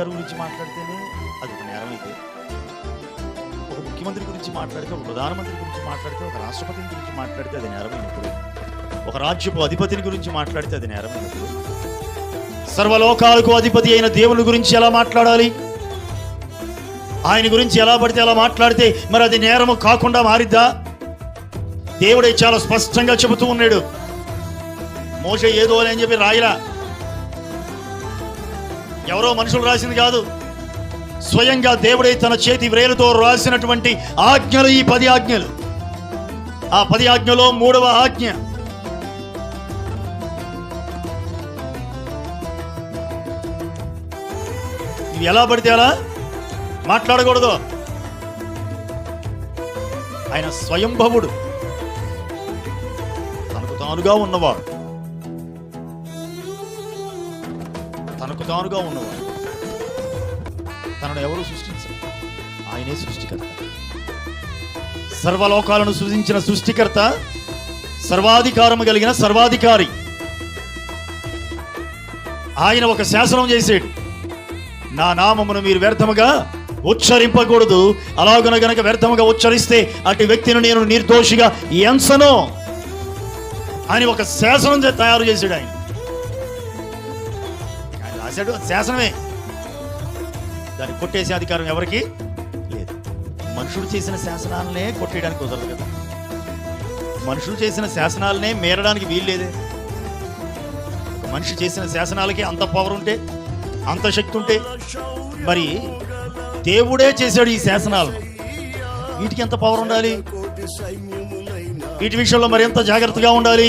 గారి గురించి మాట్లాడితేనే అది ఒక నేరం అయితే ఒక ముఖ్యమంత్రి గురించి మాట్లాడితే ఒక ప్రధానమంత్రి గురించి మాట్లాడితే ఒక రాష్ట్రపతిని గురించి మాట్లాడితే అది నేరమైనప్పుడు ఒక రాజ్యపు అధిపతిని గురించి మాట్లాడితే అది నేరమైనప్పుడు సర్వలోకాలకు అధిపతి అయిన దేవుని గురించి ఎలా మాట్లాడాలి? ఆయన గురించి ఎలా పడితే అలా మాట్లాడితే మరి అది నేరము కాకుండా మారిద్దా? దేవుడే చాలా స్పష్టంగా చెబుతూ ఉన్నాడు. మోస ఏదో అని చెప్పి రాయిలా ఎవరో మనుషులు రాసింది కాదు. స్వయంగా దేవుడే తన చేతి వ్రేలుతో రాసినటువంటి ఆజ్ఞలు ఈ పది ఆజ్ఞలు. ఆ పది ఆజ్ఞలో మూడవ ఆజ్ఞ. ఇవి ఎలా పడితే అలా? మాట్లాడకూడదు. ఆయన స్వయంభవుడు. తనకు తానుగా ఉన్నవాడు. తనకు తానుగా ఉన్నవాడు. తనను ఎవరు సృష్టించారు? ఆయనే సృష్టికర్త. సర్వలోకాలను సృజించిన సృష్టికర్త సర్వాధికారము కలిగిన సర్వాధికారి. ఆయన ఒక శాసనం చేసాడు. నా నామమును మీరు వ్యర్థముగా ఉచ్చరింపకూడదు. అలాగన గనక వ్యర్థముగా ఉచ్చరిస్తే అటు వ్యక్తిని నేను నిర్దోషిగా ఎంచను. అని ఒక శాసనం చే- తయారు చేశాడు ఆయన. రాశాడు. శాసనమే. దాన్ని కొట్టేసే అధికారం ఎవరికి లేదు. మనుషుడు చేసిన శాసనాలనే కొట్టేయడానికి కుదరదు కదా. మనుషులు చేసిన శాసనాలనే మేరడానికి వీల్లేదే మనిషి చేసిన శాసనాలకి అంత పవర్ ఉంటే అంత శక్తి ఉంటే మరి దేవుడే చేశాడు ఈ శాసనాలు. వీటికి ఎంత పవర్ ఉండాలి? వీటి విషయంలో మరి ఎంత జాగ్రత్తగా ఉండాలి?